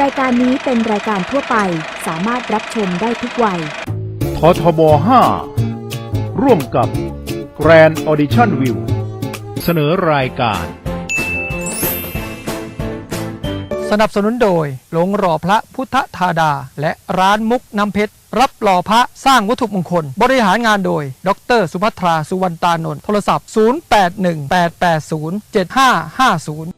รายการนี้เป็นรายการทั่วไปสามารถรับชมได้ทุกวัย ททบ 5 ร่วมกับ Grand Audition View เสนอรายการ สนับสนุนโดยหลงหล่อพระพุทธธาดา และร้านมุกน้ำเพชร รับหล่อพระสร้างวัตถุมงคล บริหารงานโดย ดร สุภัทรา สุวรรณตานนท์โทรศัพท์ 0818807550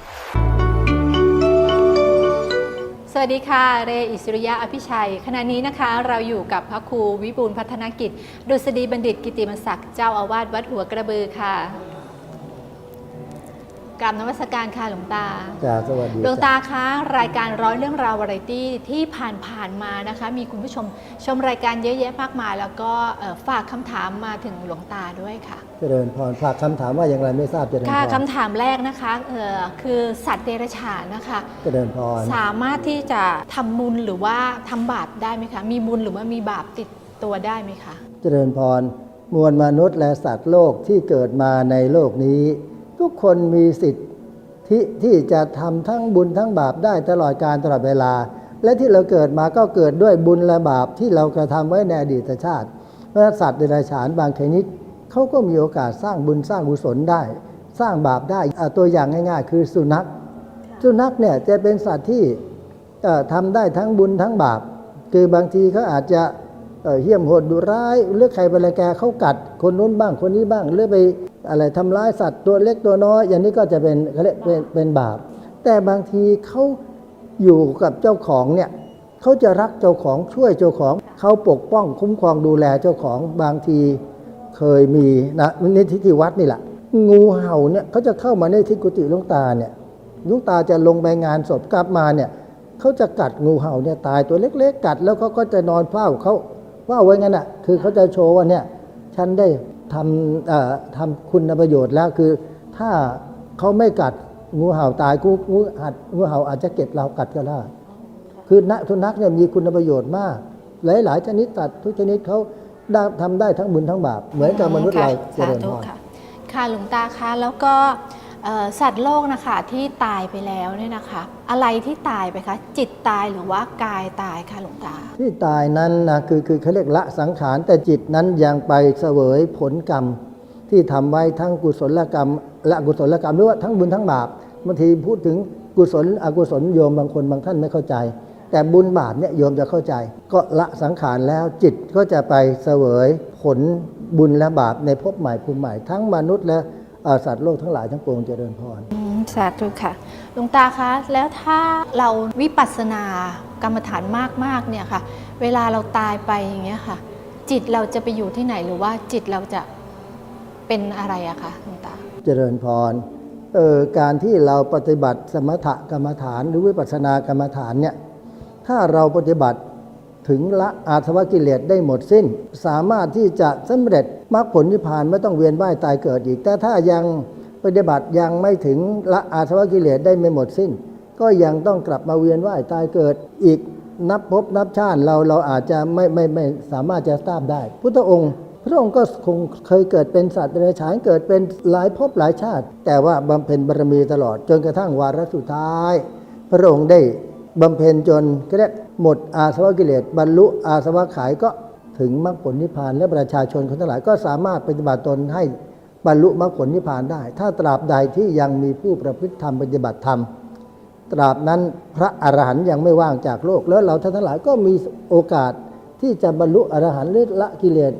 วัสดีค่ะ เรอิสริยะอภิชัย ขณะนี้นะคะเราอยู่กับพระครูวิบูลพัฒนกิจ ดุษฎีบัณฑิตกิติมศักดิ์เจ้าอาวาสวัดหัวกระบือค่ะ กราบนมัสการค่ะหลวงตาจ้าสวัสดีหลวงจ้ะตาคะรายการร้อยเรื่องราววาไรตี้ที่ผ่านผ่านๆมานะคะ มีคุณผู้ชมชมรายการเยอะแยะมากมาย แล้วก็เอ่อฝากคำถามมาถึงหลวงตาด้วยค่ะ เจริญพรฝากคำถามว่าอย่างไรไม่ทราบเจริญค่ะพรคำถามแรกนะคะเอ่อคือสัตว์เดรัจฉานนะคะเจริญพรสามารถที่จะทำบุญหรือว่าทำบาปได้ไหมคะมีบุญหรือว่ามีบาปติดตัวได้ไหมคะ เจริญพรมวลมนุษย์และสัตว์โลกที่เกิดมาในโลกนี้ ทุกคนมีสิทธิที่จะทำทั้งบุญทั้งบาปได้ตลอดการตลอดเวลา และที่เราเกิดมาก็เกิดด้วยบุญและบาปที่เรากระทำไว้ในอดีตชาติเพราะฉะนั้นสัตว์เดรัจฉานบางชนิดเขาก็มีโอกาสสร้างบุญสร้างกุศลได้ สร้างบาปได้ตัวอย่างง่ายๆ คือสุนัข สุนัขเนี่ยจะเป็นสัตว์ที่เอ่อทำได้ทั้งบุญทั้งบาป คือบางทีเขาอาจจะเอ่อเหี้ยมโหดดุร้ายหรือใครไปละแกเขากัดคนนู้นบ้างคนนี้บ้างหรือไป อะไรทำร้ายสัตว์ตัวเล็กตัวน้อย อย่างนี้ก็จะเป็นเขาเรียกเป็นเป็นบาป แต่บางทีเขาอยู่กับเจ้าของเนี่ยเขาจะรักเจ้าของช่วยเจ้าของเขาปกป้องคุ้มครองดูแลเจ้าของบางทีเคยมีนะนี่ที่ที่วัดนี่แหละงูเห่าเนี่ยเขาจะเข้ามาในที่กุฏิลวงตาเนี่ยลวงตาจะลงไปงานศพกลับมาเนี่ยเขาจะกัดงูเห่าเนี่ยตายตัวเล็ก ๆ กัดแล้วเขาก็จะนอนเฝ้าเขาเฝ้าไว้งั้นอะคือเขาจะโชว์ว่าเนี่ยฉันได้ ทำเอ่อทำคุณประโยชน์แล้วคือ ถ้าเขาไม่กัดงูเห่าตายงูงูอาจงูเห่าอาจจะเก็บเรากัดก็ได้ คือนักทุนักเนี่ยมีคุณประโยชน์มาก หลาย ๆ ชนิดตัดทุกชนิดเขาได้ทำได้ทั้งบุญทั้งบาปเหมือนกับมนุษย์เราเจค่ะริญสาธุพรค่ะค่ะหลวงตาคะแล้วก็เอ่อ สัตว์โลกนะคะที่ตายไปแล้วเนี่ยนะคะ อะไรที่ตายไปคะ จิตตายหรือว่ากายตายคะหลวงตา ที่ตายนั้นนะคือคือเขาเรียกละสังขารแต่จิตนั้นยังไปเสวยผลกรรม ที่ทำไว้ทั้งกุศลกรรมและอกุศลกรรมหรือว่าทั้งบุญทั้งบาปบางทีพูดถึงกุศลอกุศลโยมบางคนบางท่านไม่เข้าใจ แต่บุญบาปเนี่ยโยมจะเข้าใจ ก็ละสังขารแล้วจิตก็จะไปเสวยผลบุญและบาปในภพใหม่ภูมิใหม่ทั้งมนุษย์และ สัตว์โลกทั้งหลายทั้งปวงเจริญพรอืมสาธุค่ะหลวงตาคะแล้วถ้าเราวิปัสสนากรรมฐานมากๆเนี่ยค่ะ เวลาเราตายไปอย่างเงี้ยค่ะ จิตเราจะไปอยู่ที่ไหนหรือว่าจิตเราจะเป็นอะไรอะคะหลวงตา เจริญพรเอ่อการที่เราปฏิบัติสมถกรรมฐานหรือวิปัสสนากรรมฐานเนี่ยถ้าเราปฏิบัติถึงละอาสวะกิเลสได้หมดสิ้น สามารถที่จะสำเร็จ มรรคผลนิพพานไม่ต้องเวียนว่ายตายเกิดอีก แต่ถ้ายังปฏิบัติยังไม่ถึงละอาสวะกิเลสได้ไม่หมดสิ้น ก็ยังต้องกลับมาเวียนว่ายตายเกิดอีกนับภพนับชาติเราเราอาจจะไม่ไม่ไม่สามารถจะทราบได้ พุทธองค์ พระองค์ก็คงเคยเกิดเป็นสัตว์เดรัจฉานเกิดเป็นหลายภพหลายชาติ แต่ว่าบำเพ็ญบารมีตลอดจนกระทั่งวาระสุดท้าย พระองค์ได้บำเพ็ญจนก็เรียกหมดอาสวะกิเลสบรรลุอาสวะขายก็ ถึงมรรคผลนิพพานและประชาชนคนทั้งหลายก็สามารถปฏิบัติตนให้บรรลุมรรคผลนิพพานได้ ถ้าตราบใดที่ยังมีผู้ประพฤติธรรมปฏิบัติธรรม ตราบนั้นพระอรหันต์ยังไม่ว่างจากโลก แล้วเราท่านทั้งหลายก็มีโอกาสที่จะบรรลุอรหันต์หรือละกิเลส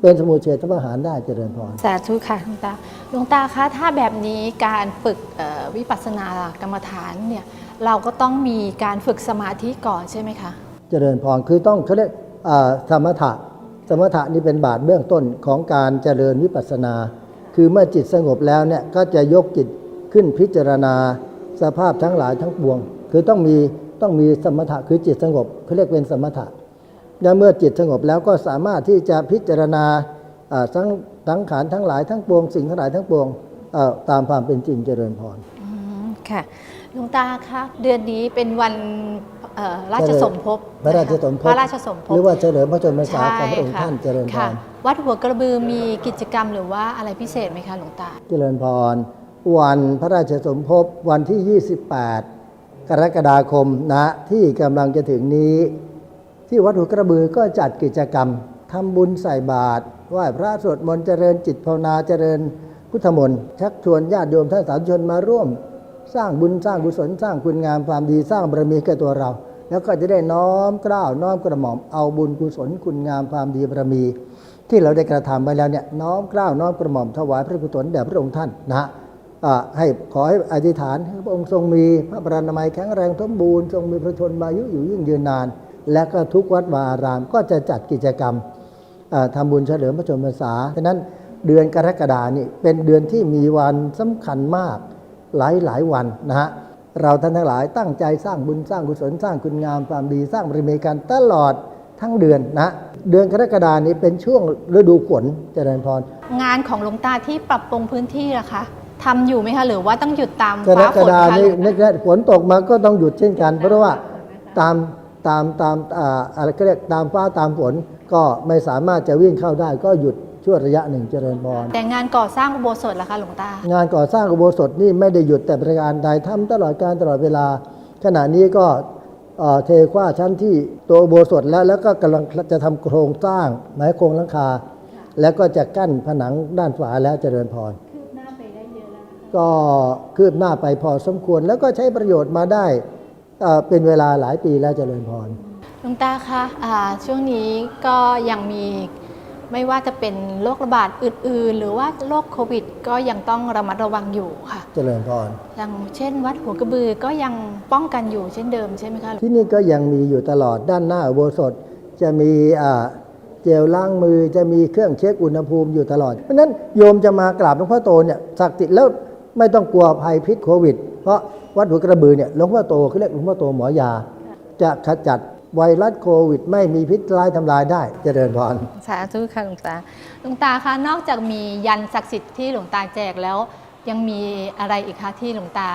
เป็นสมุเฉทประหารได้เจริญพรสาธุค่ะหลวงตาหลวงตาคะถ้าแบบนี้การฝึกเอ่อวิปัสสนากรรมฐานเนี่ยเราก็ต้องมีการฝึกสมาธิก่อนใช่ไหมคะ เจริญพรคือต้องเขาเรียกอ่า สมถะ สมถะนี่เป็นบาทเบื้องต้นของการเจริญวิปัสสนา คือเมื่อจิตสงบแล้วเนี่ยก็จะยกจิตขึ้นพิจารณาสภาพทั้งหลายทั้งปวง คือต้องมีต้องมีสมถะคือจิตสงบเขาเรียกเป็นสมถะและเมื่อจิตสงบแล้วก็สามารถที่จะพิจารณาทั้งทั้งขานทั้งหลายทั้งปวง สิ่งทั้งหลายทั้งปวงตามความเป็นจริงเจริญพรค่ะ หลวงตาคะเดือนนี้เป็นวันเอ่อราชสมภพพระราชสมภพพระราชสมภพหรือว่าเฉลิมพระชนมพรรษาใช่ของพระองค์ค่ะท่านเจริญพค่ะรวัดหัวกระบือมีกิจกรรมหรือว่าอะไรพิเศษไหมคะหลวงตา เจริญพร วันพระราชสมภพวันที่ 28 กรกฎาคมนะที่กำลังจะถึงนี้ ที่วัดหัวกระบือก็จัดกิจกรรมทำบุญใส่บาตรไหว้พระสวดมนต์เจริญจิตภาวนาเจริญพุทธมนต์ชักชวนญาติโยมท่านสาธุชนมาร่วม สร้างบุญสร้างกุศลสร้างคุณงามความดีสร้างบารมีแก่ตัวเรา แล้วก็จะได้น้อมเกล้าวน้อมกระหม่อมเอาบุญกุศลคุณงามความดีบารมี ที่เราได้กระทำไปแล้วเนี่ยน้อมเกล้าวน้อมกระหม่อมถวายพระกุศลแด่พระองค์ท่านนะฮะให้ขอให้อธิษฐานให้พระองค์ทรงมีพระบรนามัยแข็งแรงสมบูรณ์ทรงมีพระชนมายุอยู่ยิ่งยืนนาน และก็ทุกวัดวาอารามก็จะจัดกิจกรรมเอ่อทำบุญเฉลิมพระชนมพรรษาฉะนั้นเดือนกรกฎานี่เป็นเดือนที่มีวันสำคัญมาก หลายหลายวันนะฮะเราท่านทั้งหลายตั้งใจสร้างบุญสร้างกุศลสร้างคุณงามความดีสร้างบารมีกันตลอดทั้งเดือนนะเดือนกรกฎานี้เป็นช่วงฤดูฝนเจริญพร งานของหลวงตาที่ปรับปรุงพื้นที่ล่ะคะทำอยู่ไหมคะหรือว่าต้องหยุดตามกรฟ้ากฝนฎาคะนี้หรือนึกได้ฝนตกมาก็ต้องหยุดเช่นกัน เพราะว่าตามตามตามอ่าอะไรก็เรียกตามฟ้าตามฝนก็ไม่สามารถจะวิ่งเข้าได้ก็หยุด ช่วงระยะหนึ่งเจริญพรแต่งานก่อสร้างอุโบสถล่ะคะหลวงตา งานก่อสร้างอุโบสถนี่ไม่ได้หยุดแต่ประการใดทำตลอดการตลอดเวลา ขณะนี้ก็เอ่อเทคว้าชั้นที่ตัวอุโบสถแล้วแล้วก็กำลังจะทำโครงสร้างไม้โครงหลังคา แล้วก็จะกั้นผนังด้านฝาแล้วเจริญพรก็คืบหน้าไปพอสมควรแล้วก็ใช้ประโยชน์มาได้เอ่อเป็นเวลาหลายปีแล้วเจริญพรหลวงตาคะอ่าช่วงนี้ก็ยังมี ไม่ว่าจะเป็นโรคระบาดอื่น ๆ หรือว่าโรคโควิด ก็ยังต้องระมัดระวังอยู่ค่ะ เจริญพรอย่างเช่น วัดหัวกระบือก็ยังป้องกันอยู่เช่นเดิมใช่ไหมคะที่นี่ก็ยังมีอยู่ตลอดด้านหน้าอุโบสถจะมีอ่าเจลล้างมือจะมีเครื่องเช็คอุณหภูมิอยู่ตลอด เพราะฉะนั้นโยมจะมากราบหลวงพ่อโตเนี่ยศักดิ์สิทธิ์แล้วไม่ต้องกลัวภัยพิษโควิด เพราะวัดหัวกระบือเนี่ยหลวงพ่อโตเขาเรียกหลวงพ่อโตหมอยา จะขจัด ไวรัสโควิด ไม่มีพิษร้ายทำลายได้เจริญพรสาธุค่ะหลวงตา หลวงตาคะนอกจากมียันศักดิ์สิทธิ์ที่หลวงตาแจกแล้ว ยังมีอะไรอีกคะที่หลวงตา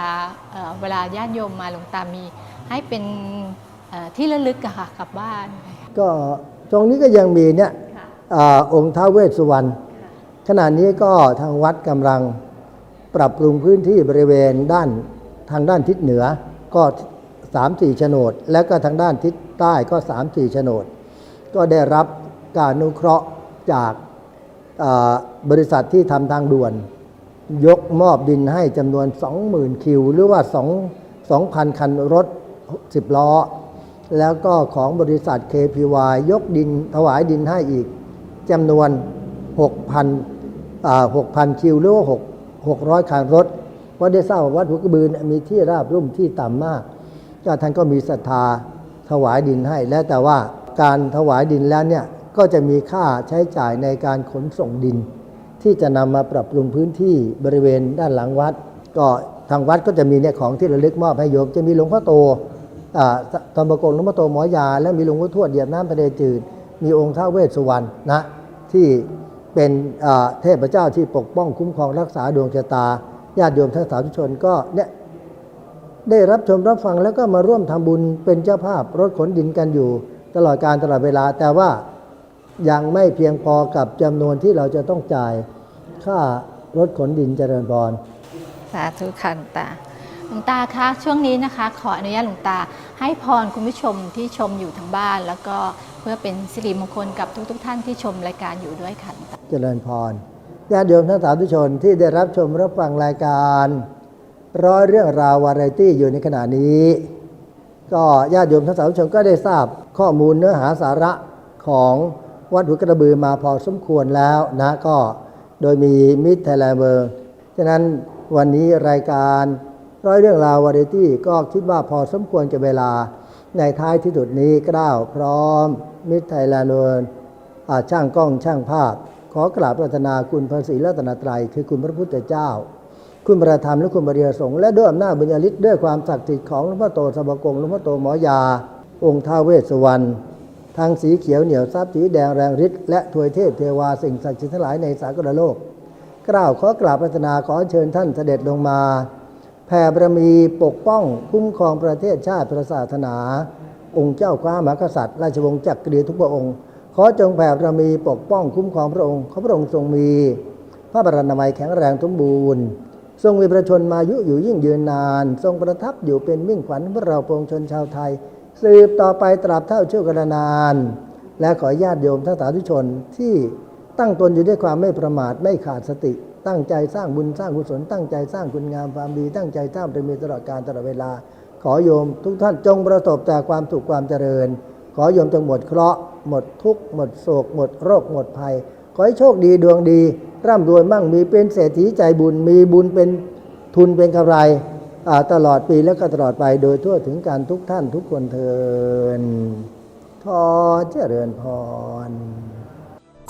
เอ่อเวลาญาติโยมมาหลวงตามีให้เป็นเอ่อที่ระลึกอะค่ะกลับบ้านก็ตรงนี้ก็ยังมีเนี่ยอาองค์ท้าวเวสสุวรรณขณะนี้ก็ทางวัดกำลังปรับปรุงพื้นที่บริเวณด้านทางด้านทิศเหนือ ก็ สามสี่โฉนด แล้วก็ทางด้านทิศใต้ก็สามสี่โฉนด ก็ได้รับการอนุเคราะห์จากบริษัทที่ทำทางด่วน ยกมอบดินให้จำนวน 20,000 คิว หรือว่า 2 2,000 คันรถ 10 ล้อ แล้วก็ของบริษัท KPY ยกดินถวายดินให้อีกจำนวน 6,000อ่า6,000 คิว หรือว่า 6 600 คันรถ เพราะได้ทราบว่าวัดหัวกบืนมีที่ราบรุ่มที่ต่ำมาก ก็ท่านก็มีศรัทธาถวายดินให้ แล้วแต่ว่าการถวายดินแล้วเนี่ยก็จะมีค่าใช้จ่ายในการขนส่งดิน ที่จะนำมาปรับปรุงพื้นที่บริเวณด้านหลังวัด ก็ทางวัดก็จะมีเนี่ยของที่ระลึกมอบให้โยมจะมีหลวงพ่อโตอ่าธรรมกรหลวงพ่อโตหมอยา และมีหลวงพ่อทวดเหยียบน้ำทะเลจืด มีองค์ท้าเวสสุวรรณนะที่เป็นเทพเจ้าที่ปกป้องคุ้มครองรักษาดวงชะตาญาติโยมทั้งสาธุชนก็เนี่ย ได้รับชมรับฟังแล้วก็มาร่วมทำบุญเป็นเจ้าภาพรถขนดินกันอยู่ ตลอดการตลอดเวลา แต่ว่ายังไม่เพียงพอกับจำนวนที่เราจะต้องจ่ายค่ารถขนดินเจริญพรสาธุค่ะหลวงตาหลวงตาคะช่วงนี้นะคะ ขออนุญาตหลวงตา ให้พรคุณผู้ชมที่ชมอยู่ทางบ้าน แล้วก็เพื่อเป็นสิริมงคลกับทุกๆทท่านที่ชมรายการอยู่ด้วยค่ะหลวงตาเจริญพรญาติโยมทั้งสาธุชนที่ได้รับชมรับฟังรายการ ร้อยเรื่องราววาไรตี้อยู่ในขณะนี้ ก็ญาติโยมทั้งสาธุชนก็ได้ทราบข้อมูลเนื้อหาสาระของวัดหัวกระบือมาพอสมควรแล้วนะก็โดยมีมิตรไทยแลนด์เบอร์ฉะนั้นวันนี้รายการร้อยเรื่องราววาไรตี้ก็คิดว่าพอสมควรกับเวลาในท้ายที่สุดนี้กล้าวพร้อม มิตรไทยแลนด์เบอร์อ่าช่างกล้องช่างภาพ ขอกราบปรารถนาคุณพระศรีรัตนตรัยคือคุณพระพุทธเจ้า คุณประธรรมและคุณบริยสงฆ์และด้วยอำนาจบุญญาฤทธิ์ด้วยความศักดิ์สิทธิ์ของหลวงพ่อโตสบกงหลวงพ่อโตหมอยา องค์ท้าเวสสุวรรณทางสีเขียวเหนียวทรัพย์สีแดงแรงฤทธิ์และถวยเทพเทวาสิ่งศักดิ์สิทธิ์ทั้งหลายในสากลโลกกล่าวขอกราบปรารถนาขอเชิญท่านเสด็จลงมาแผ่บารมีปกป้องคุ้มครองประเทศชาติพระศาสนา องค์เจ้าคว้ามหากษัตริย์ ราชวงศ์จักรีทุกพระองค์ ขอจงแผ่บารมีปกป้องคุ้มครองพระองค์ขอพระองค์ทรงมี พระบรรณามัยแข็งแรงสมบูรณ์ ทรงมีประชนมายุอยู่ยิ่งยืนนาน ทรงประทับอยู่เป็นมิ่งขวัญพวกเราปวงชนชาวไทย สืบต่อไปตราบเท่าชั่วกาลนาน และขอญาติโยมทั้งสาธุชนที่ตั้งตนอยู่ด้วยความไม่ประมาทไม่ขาดสติ ตั้งใจสร้างบุญสร้างกุศลตั้งใจสร้างคุณงามความดี ตั้งใจสร้างบารมีตลอดการตลอดเวลา ขอโยมทุกท่านจงประสบแต่ความสุขความเจริญ ขอโยมจงหมดเคราะห์หมดทุกข์หมดโศก หมดโรคหมดภัย ขอให้โชคดีดวงดี ร่ำรวยมั่งมีเป็นเศรษฐีใจบุญมีบุญเป็นทุนเป็นกำไรตลอดปีและก็ตลอดไปโดยทั่วถึงการทุกท่านทุกคนเทินทอเจริญพร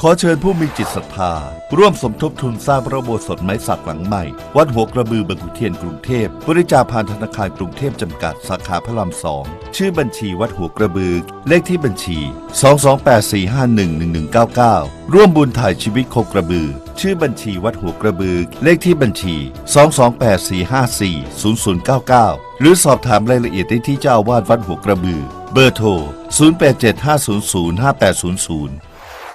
ขอเชิญผู้มีจิตศรัทธา ร่วมสมทบทุนสร้างพระโบสถไม้สักหลังใหม่ วัดหัวกระบือบางขุนเทียนกรุงเทพบริจาคผ่านธนาคารกรุงเทพจำกัดสาขาพระรามสองชื่อบัญชีวัดหัวกระบือ เลขที่บัญชี 228451199 ร่วมบุญถ่ายชีวิตโคกระบือ ชื่อบัญชีวัดหัวกระบือ เลขที่บัญชี 2284540099 หรือสอบถามรายละเอียดได้ที่เจ้าอาวาสวัดหัวกระบือ เบอร์โทร 0875005800